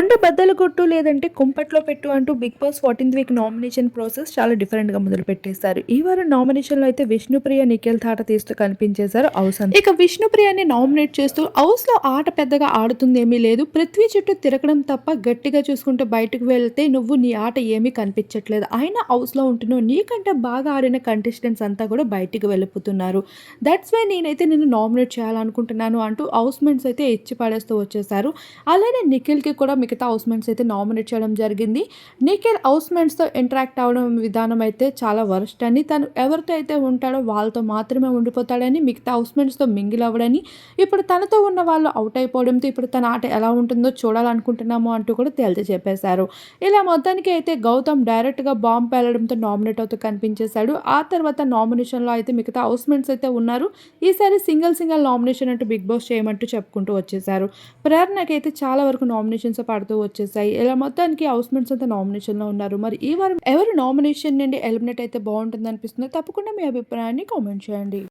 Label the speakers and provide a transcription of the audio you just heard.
Speaker 1: కొండ బద్దలు కొట్టు లేదంటే కుంపట్లో పెట్టు అంటూ big boss fourteenth week nomination process చాలా డిఫరెంట్గా మొదలు పెట్టేశారు. ఈ వారం నామినేషన్లో అయితే విష్ణుప్రియ నిఖిల్ తాట తీస్తూ కనిపించేశారు హౌస్ ఇక విష్ణుప్రియని నామినేట్ చేస్తూ హౌస్లో ఆట పెద్దగా ఆడుతుంది ఏమీ లేదు. పృథ్వీ చుట్టూ తిరగడం తప్ప గట్టిగా చూసుకుంటే బయటకు వెళ్తే నువ్వు నీ ఆట ఏమీ కనిపించట్లేదు. అయినా హౌస్లో ఉంటున్నావు నీకంటే బాగా ఆడిన కంటెస్టెంట్స్ అంతా కూడా బయటికి వెళ్ళిపోతున్నారు. దట్స్ వై నేనైతే నిన్ను నామినేట్ చేయాలనుకుంటున్నాను అంటూ హౌస్ మెంట్స్ అయితే ఇచ్చి పడేస్తూ వచ్చేసారు అలానే నిఖిల్కి కూడా మిగతా హౌస్మెంట్స్ అయితే నామినేట్ చేయడం జరిగింది. నిఖిల్ హౌస్మెంట్స్తో ఇంటరాక్ట్ అవడం విధానం అయితే చాలా వరస్ట్ అని తను ఎవరితో అయితే ఉంటాడో వాళ్ళతో మాత్రమే ఉండిపోతాడని మిగతా హౌస్మెంట్స్తో మింగిల్ అవ్వడని ఇప్పుడు తనతో ఉన్న వాళ్ళు అవుట్ అయిపోవడంతో ఇప్పుడు తన ఆట ఎలా ఉంటుందో చూడాలనుకుంటున్నాము అంటూ కూడా తేల్చి చెప్పేశారు. ఇలా మొత్తానికి అయితే గౌతమ్ డైరెక్ట్గా బాంబ్ పేలడంతో నామినేట్ అవుతూ కనిపించేశాడు. ఆ తర్వాత నామినేషన్లో అయితే మిగతా హౌస్మెంట్స్ అయితే ఉన్నారు. ఈసారి సింగిల్ సింగిల్ నామినేషన్ అంటూ బిగ్ బాస్ చేయమంటూ చెప్పుకుంటూ వచ్చేశారు. ప్రేరణకైతే చాలా వరకు నామినేషన్స్ పడుతూ వచ్చేసాయి. ఇలా మొత్తానికి హౌస్ మేట్స్ అంతా నామినేషన్లో ఉన్నారు. మరి ఈ వారం ఎవరు నామినేషన్ నుండి ఎలిమినేట్ అయితే బాగుంటుంది అనిపిస్తుందో తప్పకుండా మీ అభిప్రాయాన్ని కామెంట్ చేయండి.